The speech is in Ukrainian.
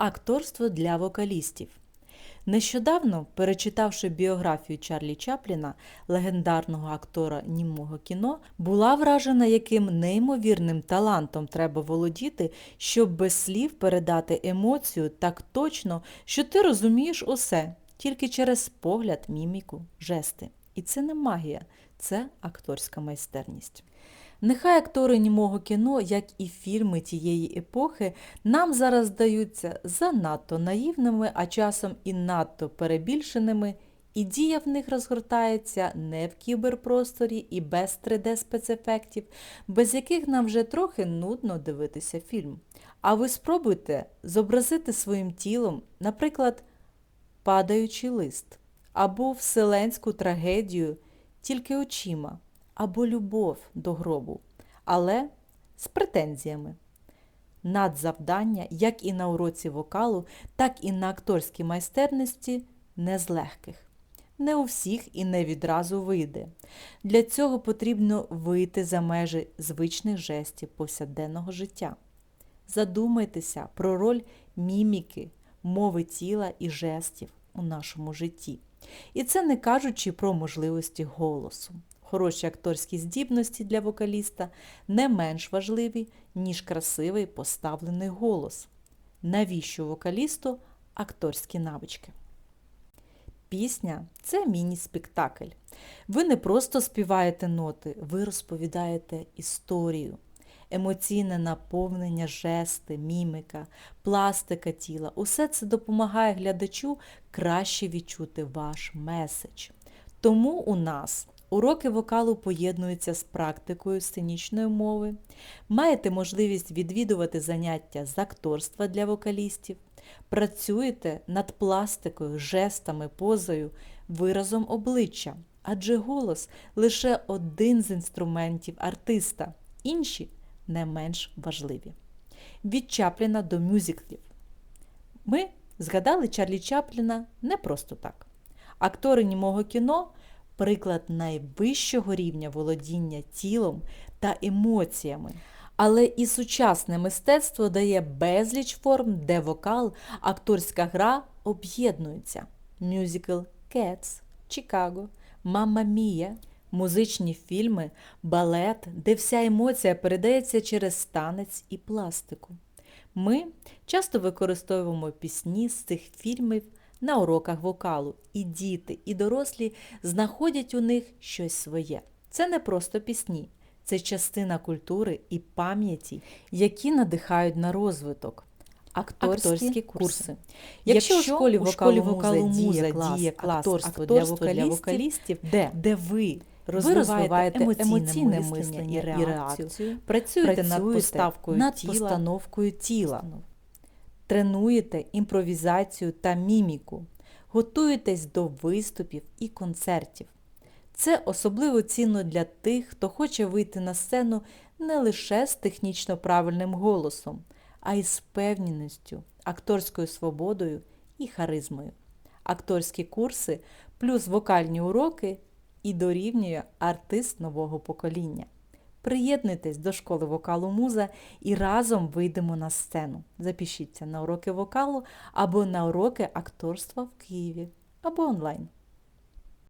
Акторство для вокалістів. Нещодавно, перечитавши біографію Чарлі Чапліна, легендарного актора німого кіно, була вражена, яким неймовірним талантом треба володіти, щоб без слів передати емоцію так точно, що ти розумієш усе, тільки через погляд, міміку, жести. І це не магія, це акторська майстерність. Нехай актори німого кіно, як і фільми тієї епохи, нам зараз здаються занадто наївними, а часом і надто перебільшеними, і дія в них розгортається не в кіберпросторі і без 3D-спецефектів, без яких нам вже трохи нудно дивитися фільм. А ви спробуйте зобразити своїм тілом, наприклад, падаючий лист, або вселенську трагедію тільки очима або любов до гробу, але з претензіями. Надзавдання, як і на уроці вокалу, так і на акторській майстерності не з легких. Не у всіх і не відразу вийде. Для цього потрібно вийти за межі звичних жестів повсякденного життя. Задумайтеся про роль міміки, мови тіла і жестів у нашому житті. І це не кажучи про можливості голосу. Хороші акторські здібності для вокаліста не менш важливі, ніж красивий поставлений голос. Навіщо вокалісту акторські навички? Пісня це міні-спектакль. Ви не просто співаєте ноти, ви розповідаєте історію. Емоційне наповнення, жести, мімика, пластика тіла усе це допомагає глядачу краще відчути ваш меседж. Тому у нас Уроки вокалу поєднуються з практикою сценічної мови. Маєте можливість відвідувати заняття з акторства для вокалістів. Працюєте над пластикою, жестами, позою, виразом обличчя. Адже голос лише один з інструментів артиста, інші не менш важливі. Від Чапліна до мюзиклів. Ми згадали Чарлі Чапліна не просто так. Актори німого кіно приклад найвищого рівня володіння тілом та емоціями. Але і сучасне мистецтво дає безліч форм, де вокал, акторська гра об'єднуються. Мюзикл Кетс, Чикаго, Мамма Мія, музичні фільми, балет, де вся емоція передається через танець і пластику. Ми часто використовуємо пісні з цих фільмів на уроках вокалу. І діти, і дорослі знаходять у них щось своє. Це не просто пісні, це частина культури і пам'яті, які надихають на розвиток. Акторські, Акторські курси. Якщо, Якщо у школі вокалу, вокалу муза діє клас акторство, для вокалістів, для вокалістів де, де ви розвиваєте емоційне, емоційне мислення і реакцію, і реакцію працюєте, працюєте над поставкою над тіла, постановкою тіла тренуєте імпровізацію та міміку, готуєтесь до виступів і концертів. Це особливо цінно для тих, хто хоче вийти на сцену не лише з технічно правильним голосом, а й з впевненістю, акторською свободою і харизмою. Акторські курси плюс вокальні уроки і дорівнює артист нового покоління. Приєднуйтесь до школи вокалу Муза і разом вийдемо на сцену. Запишіться на уроки вокалу або на уроки акторства в Києві або онлайн.